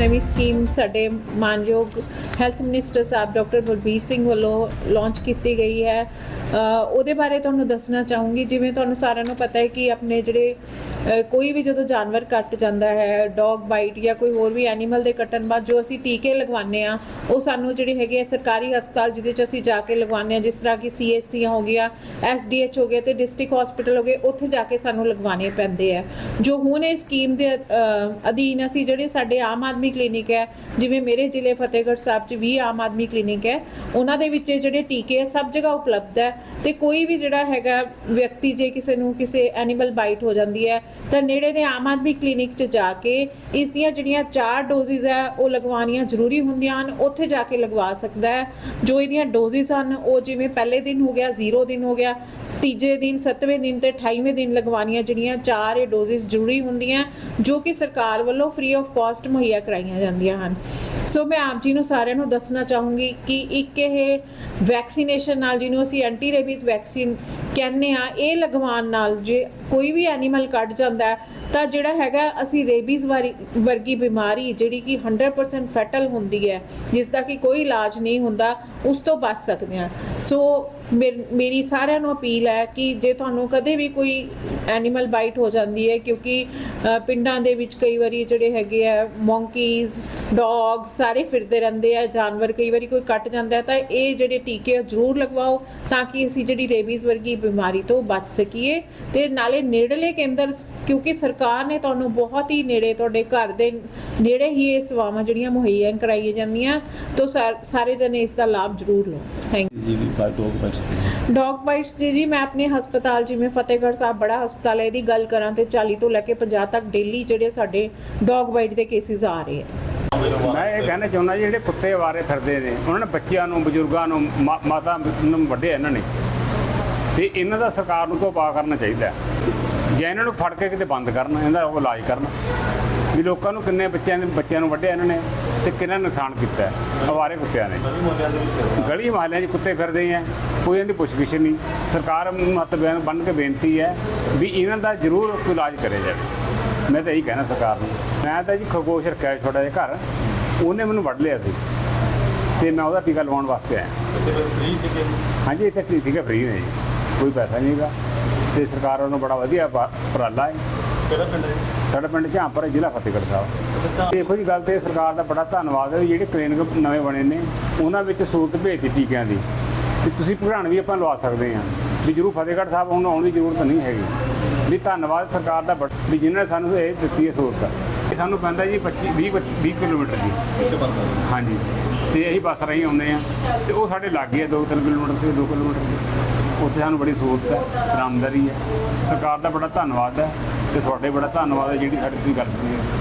ਨਵੀਂ ਸਕੀਮ ਸਾਡੇ ਮਾਨਯੋਗ ਹੈਲਥ ਮਿਨਿਸਟਰ ਸਾਹਿਬ ਡਾਕਟਰ ਬਲਬੀਰ ਸਿੰਘ ਵੱਲੋਂ ਲਾਂਚ ਕੀਤੀ ਗਈ ਹੈ। ਉਹਦੇ ਬਾਰੇ ਤੁਹਾਨੂੰ ਦੱਸਣਾ ਚਾਹੂੰਗੀ। ਜਿਵੇਂ ਤੁਹਾਨੂੰ ਸਾਰਿਆਂ ਨੂੰ ਪਤਾ ਹੈ ਕਿ ਆਪਣੇ ਜਿਹੜੇ ਕੋਈ ਵੀ ਜਦੋਂ ਜਾਨਵਰ ਕੱਟ ਜਾਂਦਾ ਹੈ, ਡੌਗ ਬਾਈਟ ਜਾਂ ਕੋਈ ਹੋਰ ਵੀ ਐਨੀਮਲ ਦੇ ਕੱਟਣ ਬਾਅਦ ਜੋ ਅਸੀਂ ਟੀਕੇ ਲਗਵਾਉਂਦੇ ਆ ਉਹ ਸਾਨੂੰ ਜਿਹੜੇ ਹੈਗੇ ਆ ਸਰਕਾਰੀ ਹਸਪਤਾਲ ਜਿਹਦੇ ਚ ਅਸੀਂ ਜਾ ਕੇ ਲਗਵਾਉਂਦੇ ਆ ਜਿਸ ਤਰ੍ਹਾਂ ਕਿ ਸੀਐਚਸੀ ਹੋ ਗਿਆ, ਐਸਡੀਐਚ ਹੋ ਗਿਆ ਤੇ ਡਿਸਟ੍ਰਿਕਟ ਹਸਪੀਟਲ ਹੋ ਗਏ, ਉੱਥੇ ਜਾ ਕੇ ਸਾਨੂੰ ਲਗਵਾਉਣੇ ਪੈਂਦੇ ਆ। ਜੋ ਹੁਣ ਇਹ ਸਕੀਮ ਦੇ ਅਧੀਨ ਅਸੀਂ ਜਿਹੜੇ ਸਾਡੇ ਆਮ ਆਦਮੀ ਕਲੀਨਿਕ ਹੈ, ਜਿਵੇਂ ਮੇਰੇ ਜ਼ਿਲ੍ਹੇ ਫਤਿਹਗੜ੍ਹ ਸਾਹਿਬ 'ਚ ਵੀ ਆਮ ਆਦਮੀ ਕਲੀਨਿਕ ਹੈ, ਉਹਨਾਂ ਦੇ ਵਿੱਚ ਜਿਹੜੇ ਟੀਕੇ ਸਭ ਜਗ੍ਹਾ ਉਪਲਬਧ ਹੈ ਤੇ ਕੋਈ ਵੀ ਜਿਹੜਾ ਹੈਗਾ ਵਿਅਕਤੀ ਜੇ ਕਿਸੇ ਨੂੰ ਕਿਸੇ ਐਨੀਮਲ ਬਾਈਟ ਹੋ ਜਾਂਦੀ ਹੈ, ਤਾਂ ਨੇੜੇ ਦੇ ਆਮ ਆਦਮੀ ਕਲੀਨਿਕ 'ਚ ਜਾ ਕੇ ਇਸ ਦੀਆਂ ਜਿਹੜੀਆਂ ਚਾਰ ਡੋਜ਼ਿਸ ਹੈ, ਉਹ ਲਗਵਾਉਣੀਆਂ ਜ਼ਰੂਰੀ ਹੁੰਦੀਆਂ ਹਨ, ਉੱਥੇ ਜਾ ਕੇ ਲਗਵਾ ਸਕਦਾ ਹੈ। ਜੋ ਇਹਦੀਆਂ ਡੋਜ਼ਿਸ ਹਨ, ਉਹ ਜਿਵੇਂ ਪਹਿਲੇ ਦਿਨ ਹੋ ਗਿਆ 0 ਦਿਨ ਹੋ ਗਿਆ ਤੀਜੇ ਦਿਨ 7ਵੇਂ ਦਿਨ ਤੇ 28ਵੇਂ ਦਿਨ ਲਗਵਾਉਣੀਆਂ ਜਿਹੜੀਆਂ ਚਾਰ ਇਹ ਡੋਜ਼ਿਸ ਜ਼ਰੂਰੀ ਹੁੰਦੀਆਂ, ਜੋ ਕਿ ਸਰਕਾਰ ਵੱਲੋਂ ਫ੍ਰੀ ਆਫ ਕਾਸਟ ਮੁਹੱਈਆ ਕਰਾਈਆਂ ਜਾਂਦੀਆਂ ਹਨ। ਸੋ ਮੈਂ ਆਪ ਜੀ ਨੂੰ ਸਾਰਿਆਂ ਨੂੰ ਦੱਸਣਾ ਚਾਹੂੰਗੀ ਕਿ ਇੱਕ ਇਹ ਵੈਕਸੀਨੇਸ਼ਨ ਨਾਲ ਜਿਹਨੂੰ ਅਸੀਂ ਐਂਟੀ ਰੇਬੀਜ਼ ਵੈਕਸੀਨ ਕਹਿੰਦੇ ਆ, ਇਹ ਲਗਵਾਉਣ ਨਾਲ ਜੇ ਕੋਈ ਵੀ ਐਨੀਮਲ ਕੱਢ ਜਾਂਦਾ ਤਾਂ ਜਿਹੜਾ ਹੈਗਾ ਅਸੀਂ ਰੇਬੀਜ਼ ਵਾਰੀ ਵਰਗੀ ਬਿਮਾਰੀ ਜਿਹੜੀ ਕਿ 100% ਫੈਟਲ ਹੁੰਦੀ ਹੈ ਜਿਸ ਦਾ ਕਿ ਕੋਈ ਇਲਾਜ ਨਹੀਂ ਹੁੰਦਾ, ਉਸ ਤੋਂ ਬਚ ਸਕਦੇ ਹਾਂ। ਸੋ ਮੇਰ- ਮੇਰੀ ਸਾਰਿਆਂ ਨੂੰ ਅਪੀਲ ਹੈ ਕਿ ਜੇ ਤੁਹਾਨੂੰ ਕਦੇ ਵੀ ਕੋਈ ਐਨੀਮਲ ਬਾਈਟ ਹੋ ਜਾਂਦੀ ਹੈ ਕਿਉਂਕਿ ਪਿੰਡਾਂ ਦੇ ਵਿੱਚ ਕਈ ਵਾਰੀ ਜਿਹੜੇ ਹੈਗੇ ਆ ਮੌਂਕੀਜ਼ ਡੌਗ ਸਾਰੇ ਫਿਰਦੇ ਰਹਿੰਦੇ ਆ ਜਾਨਵਰ ਕਈ ਵਾਰੀ ਕੋਈ ਕੱਟ ਜਾਂਦਾ ਹੈ ਤਾਂ ਇਹ ਜਿਹੜੇ ਟੀਕੇ ਆ ਜ਼ਰੂਰ ਲਗਵਾਓ ਤਾਂ ਕਿ ਅਸੀਂ ਜਿਹੜੀ ਰੇਬੀਜ਼ ਵਰਗੀ ਬਿਮਾਰੀ ਤੋਂ ਬਚ ਸਕੀਏ ਤੇ ਨਾਲੇ ਨੇੜਲੇ ਕੇਂਦਰ ਕਿਉਂਕਿ ਸਰਕਾਰ ਨੇ ਤੁਹਾਨੂੰ ਬਹੁਤ ਹੀ ਨੇੜੇ ਤੁਹਾਡੇ ਘਰ ਦੇ ਨੇੜੇ ਹੀ ਇਹ ਸੇਵਾਵਾਂ ਜਿਹੜੀਆਂ ਮੁਹੱਈਆ ਕਰਾਈਆਂ ਜਾਂਦੀਆਂ ਤੋਂ ਸਾਰੇ ਜਣੇ ਇਸ ਦਾ ਲਾਭ ਜ਼ਰੂਰ ਲਓ। ਥੈਂਕ ਜੀ ਡੋਗ ਬਾਈਟਸ ਡੌਗ ਬਾਈਟਸ ਜੀ ਜੀ ਮੈਂ ਆਪਣੇ ਹਸਪਤਾਲ ਜਿਵੇਂ ਫਤਿਹਗੜ੍ਹ ਸਾਹਿਬ ਬੜਾ ਹਸਪਤਾਲ ਹੈ ਇਹਦੀ ਗੱਲ ਕਰਾਂ ਤੇ 40 ਤੋਂ ਲੈ ਕੇ 50 ਤੱਕ ਡੇਲੀ ਜਿਹੜੇ ਸਾਡੇ ਡੌਗ ਬਾਈਟ ਦੇ ਕੇਸਿਸ ਆ ਰਹੇ ਆ। ਮੈਂ ਇਹ ਕਹਿਣਾ ਚਾਹੁੰਦਾ ਜਿਹੜੇ ਕੁੱਤੇ ਵਾਰੇ ਫਿਰਦੇ ਨੇ, ਉਹਨਾਂ ਨੇ ਬੱਚਿਆਂ ਨੂੰ, ਬਜ਼ੁਰਗਾਂ ਨੂੰ, ਮਾ- ਮਾਤਾ ਨੂੰ ਵੱਢਿਆ ਇਹਨਾਂ ਨੇ। ਤੇ ਇਹਨਾਂ ਦਾ ਸਰਕਾਰ ਨੂੰ ਤੋਂ ਪਾ ਕਰਨਾ ਚਾਹੀਦਾ ਹੈ। ਜੇ ਇਹਨਾਂ ਨੂੰ ਫੜ ਕੇ ਕਿਤੇ ਬੰਦ ਕਰਨ ਇਹਦਾ ਉਹ ਇਲਾਜ ਕਰਨ। ਵੀ ਲੋਕਾਂ ਨੂੰ ਕਿੰਨੇ ਬੱਚਿਆਂ ਦੇ, ਬੱਚਿਆਂ ਨੂੰ ਵੱਢਿਆ ਇਹਨਾਂ ਨੇ। ਤੇ ਕਿੰਨਾ ਨੁਕਸਾਨ ਕੀਤਾ ਹੈ? ਅਵਾਰੇ ਕੁੱਤਿਆਂ ਨੇ। ਗਲੀ ਮਹੱਲਿਆਂ 'ਚ ਕੁੱਤੇ ਫਿਰਦੇ ਆ ਕੋਈ ਇਹਨਾਂ ਦੀ ਪੁੱਛਗਿੱਛ ਨਹੀਂ। ਸਰਕਾਰ ਨੂੰ ਮਤ ਬਿਆਨ ਕੇ ਬੇਨਤੀ ਹੈ ਵੀ ਇਹਨਾਂ ਦਾ ਜ਼ਰੂਰ ਕੋਈ ਇਲਾਜ ਕਰਿਆ ਜਾਵੇ। ਮੈਂ ਤਾਂ ਇਹੀ ਕਹਿਣਾ ਸਰਕਾਰ ਨੂੰ। ਮੈਂ ਤਾਂ ਜੀ ਖਰਗੋਸ਼ ਰੱਖਿਆ ਸੀ ਛੋਟਾ ਜਿਹਾ ਘਰ। ਉਹਨੇ ਮੈਨੂੰ ਵੱਢ ਲਿਆ ਸੀ। ਤੇ ਮੈਂ ਉਹਦਾ ਟੀਕਾ ਲਵਾਉਣ ਵਾਸਤੇ ਆਇਆ। ਹਾਂਜੀ, ਇੱਥੇ ਟੀਕਾ ਫ੍ਰੀ ਨੇ ਜੀ। ਕੋਈ ਪੈਸਾ ਨਹੀਂਗਾ ਤੇ ਸਰਕਾਰ ਵੱਲੋਂ ਬੜਾ ਵਧੀਆ ਉਪਰਾਲਾ ਹੈ। ਕਿਹੜਾ ਪਿੰਡ ਹੈ ਸਾਡਾ ਪਿੰਡ ਝਾਂਪੁਰ ਜ਼ਿਲ੍ਹਾ ਫਤਿਹਗੜ੍ਹ ਸਾਹਿਬ। ਦੇਖੋ ਜੀ ਗੱਲ ਤੇ ਸਰਕਾਰ ਦਾ ਬੜਾ ਧੰਨਵਾਦ ਹੈ ਜਿਹੜੇ ਕਲੀਨਿਕ ਨਵੇਂ ਬਣੇ ਨੇ ਉਹਨਾਂ ਵਿੱਚ ਸਹੂਲਤ ਭੇਜ ਦਿੱਤੀ ਟੀਕਿਆਂ ਦੀ। ਵੀ ਤੁਸੀਂ ਭਗਾਣ ਵੀ ਆਪਾਂ ਲਵਾ ਸਕਦੇ ਹਾਂ ਵੀ ਜਰੂਰ ਫਤਿਹਗੜ੍ਹ ਸਾਹਿਬ ਹੁਣ ਆਉਣ ਦੀ ਜ਼ਰੂਰਤ ਨਹੀਂ ਹੈਗੀ। ਵੀ ਧੰਨਵਾਦ ਸਰਕਾਰ ਦਾ ਵੀ ਜਿਨ੍ਹਾਂ ਨੇ ਸਾਨੂੰ ਇਹ ਦਿੱਤੀ ਹੈ ਸਹੂਲਤ। ਇਹ ਸਾਨੂੰ ਪੈਂਦਾ ਜੀ 25 20 20 ਕਿਲੋਮੀਟਰ ਪਾਸਾ ਹਾਂਜੀ। ਤੇ ਅਸੀਂ ਬੱਸ ਰਾਹੀਂ ਆਉਂਦੇ ਆ ਤੇ ਉਹ ਸਾਡੇ ਲਾਗੇ ਆ 2-3 ਕਿਲੋਮੀਟਰ ਤੇ 2 ਕਿਲੋਮੀਟਰ ਉੱਥੇ ਸਾਨੂੰ ਬੜੀ ਸਹੂਲਤ ਹੈ ਆਰਾਮਦਾਰੀ ਹੈ। ਸਰਕਾਰ ਦਾ ਬੜਾ ਧੰਨਵਾਦ ਹੈ। ਤੇ ਤੁਹਾਡੇ ਬੜਾ ਧੰਨਵਾਦ ਹੈ ਜਿਹੜੀ ਸਾਡੀ ਤੁਸੀਂ ਗੱਲ ਸੁਣੀ ਹੈ।